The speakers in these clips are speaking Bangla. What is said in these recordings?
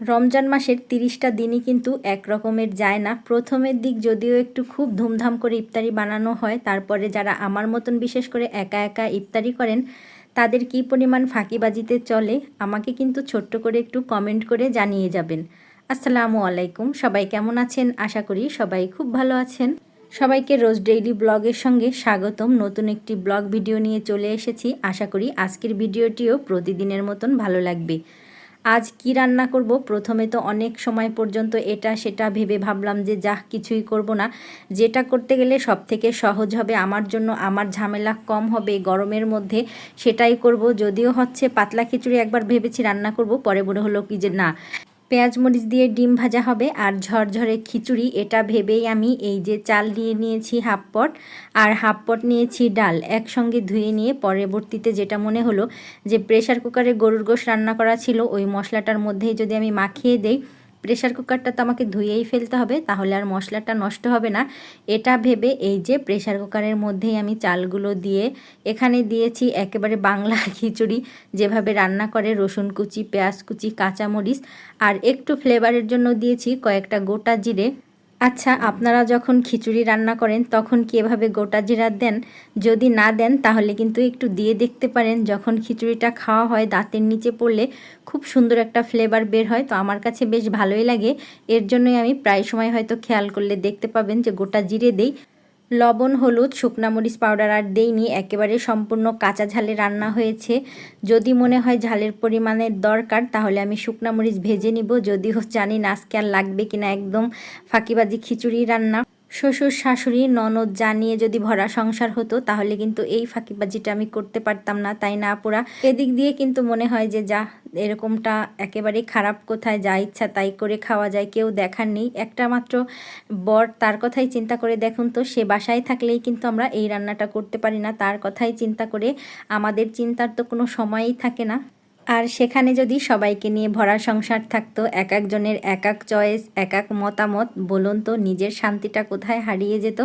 রমজান মাসের তিরিশটা দিনই কিন্তু এক রকমের যায় না। প্রথমের দিক যদিও একটু খুব ধুমধাম করে ইফতারি বানানো হয়, তারপরে যারা আমার মতন বিশেষ করে একা একা ইফতারি করেন, তাদের কি পরিমাণ ফাঁকিবাজিতে চলে, আমাকে কিন্তু ছোট্ট করে একটু কমেন্ট করে জানিয়ে যাবেন। আসসালামু আলাইকুম, সবাই কেমন আছেন? আশা করি সবাই খুব ভালো আছেন। সবাইকে রোজ ডেইলি ব্লগের সঙ্গে স্বাগতম। নতুন একটি ব্লগ ভিডিও নিয়ে চলে এসেছি। আশা করি আজকের ভিডিওটিও প্রতিদিনের মতন ভালো লাগবে। আজ কি রান্না করব? প্রথমে তো অনেক সময় পর্যন্ত এটা সেটা ভেবে ভাবলাম যে যা কিছুই করব না। যেটা করতে গেলে সব থেকে সহজ হবে, আমার জন্য আমার ঝামেলা কম হবে গরমের মধ্যে, সেটাই করব। যদিও হচ্ছে পাতলা খিচুড়ি একবার ভেবেছি রান্না করব, পরে মনে হলো কি যে, না। পেঁয়াজ মরিচ দিয়ে ডিম ভাজা হবে আর ঝরঝরে খিচুড়ি, এটা ভেবেই আমি এই যে চাল নিয়ে নিয়েছি হাফ পট আর হাফ পট নিয়েছি ডাল একসঙ্গে ধুয়ে নিয়ে পরবর্তীতে যেটা মনে হলো যে প্রেশার কুকারে গরুর গোশ রান্না করা ছিল, ওই মশলাটার মধ্যেই যদি আমি মাখিয়ে দেই প্রেশার কুকারটা তো আমাকে ধুয়েই ফেলতে হবে, তাহলে আর মশলাটা নষ্ট হবে না। এটা ভেবে এই যে প্রেশার কুকারের মধ্যেই আমি চালগুলো দিয়ে, এখানে দিয়েছি একেবারে বাংলা খিচুড়ি, যেভাবে রান্না করে রসুন কুচি, পেঁয়াজ কুচি, কাঁচামরিচ, আর একটু ফ্লেভারের জন্য দিয়েছি কয়েকটা গোটা জিরে। আচ্ছা আপনারা যখন খিচুড়ি রান্না করেন, তখন কি এভাবে গোটা জিরা দেন? যদি না দেন, তাহলে কিন্তু একটু দিয়ে দেখতে পারেন। যখন খিচুড়িটা খাওয়া হয়, দাঁতের নিচে পড়লে খুব সুন্দর একটা ফ্লেভার বের হয়। তো আমার কাছে বেশ ভালোই লাগে। এর জন্যই আমি প্রায় সময় হয়তো খেয়াল করলে দেখতে পাবেন যে গোটা জিরে দেই। লবণ, হলুদ, শুকনা মরিচ পাউডার আর দেইনি, একেবারে সম্পূর্ণ কাঁচা ঝালে রান্না হয়েছে। যদি মনে হয় ঝালের পরিমাণের দরকার, তাহলে আমি শুকনা মরিচ ভেজে নিব। যদিও জানি না আজকে আর লাগবে কিনা একদম ফাঁকিবাজি খিচুড়ি রান্না। শ্বশুর, শাশুড়ি, ননদ জানিয়ে যদি ভরা সংসার হতো, তাহলে কিন্তু এই ফাঁকিবাজিটা আমি করতে পারতাম না, তাই না পোড়া এদিক দিয়ে কিন্তু মনে হয় যে যা, এরকমটা একেবারেই খারাপ কোথায়, যা ইচ্ছা তাই করে খাওয়া যায়, কেউ দেখার নেই। একটা মাত্র বর তার কথাই চিন্তা করে দেখুন তো, সে বাসায় থাকলেই কিন্তু আমরা এই রান্নাটা করতে পারি না, তার কথাই চিন্তা করে আমাদের চিন্তার তো কোনো সময়ই থাকে না। আর সেখানে যদি সবাইকে নিয়ে ভরা সংসার থাকতো, এক একজনের এক এক চয়েস, এক এক মতামত, বলুন তো নিজের শান্তিটা কোথায় হারিয়ে যেত?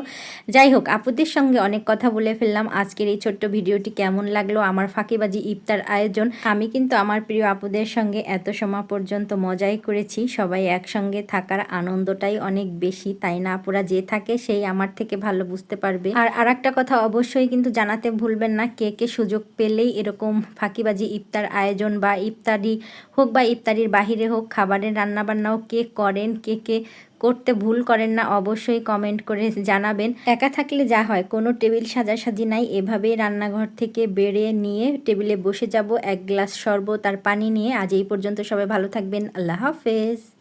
যাই হোক, আপুদের সঙ্গে অনেক কথা বলে ফেললাম। আজকের এই ছোট্ট ভিডিওটি কেমন লাগল? আমার ফাঁকিবাজি ইফতার আয়োজন। আমি কিন্তু আমার প্রিয় আপুদের সঙ্গে এত সময় পর্যন্ত মজাই করেছি। সবাই একসঙ্গে থাকার আনন্দটাই অনেক বেশি, তাই না? আপুরা যে থাকে সেই আমার থেকে ভালো বুঝতে পারবে। আর আর একটা কথা অবশ্যই কিন্তু জানাতে ভুলবেন না, কে কে সুযোগ পেলেই এরকম ফাঁকিবাজি ইফতার আয়োজন বা ইফতারি হোক বা ইফতারির বাহিরে হোক, খাবারের রান্নাবান্নাও কে করেন, কে কে করতে ভুল করেন না, অবশ্যই কমেন্ট করে জানাবেন। একা থাকলে যা হয়, কোনো টেবিল সাজাসাজি নাই, এভাবেই রান্নাঘর থেকে বেড়ে নিয়ে টেবিলে বসে যাব, এক গ্লাস শরবত আর পানি নিয়ে। আজ এই পর্যন্ত সবাই ভালো থাকবেন, আল্লাহ হাফেজ।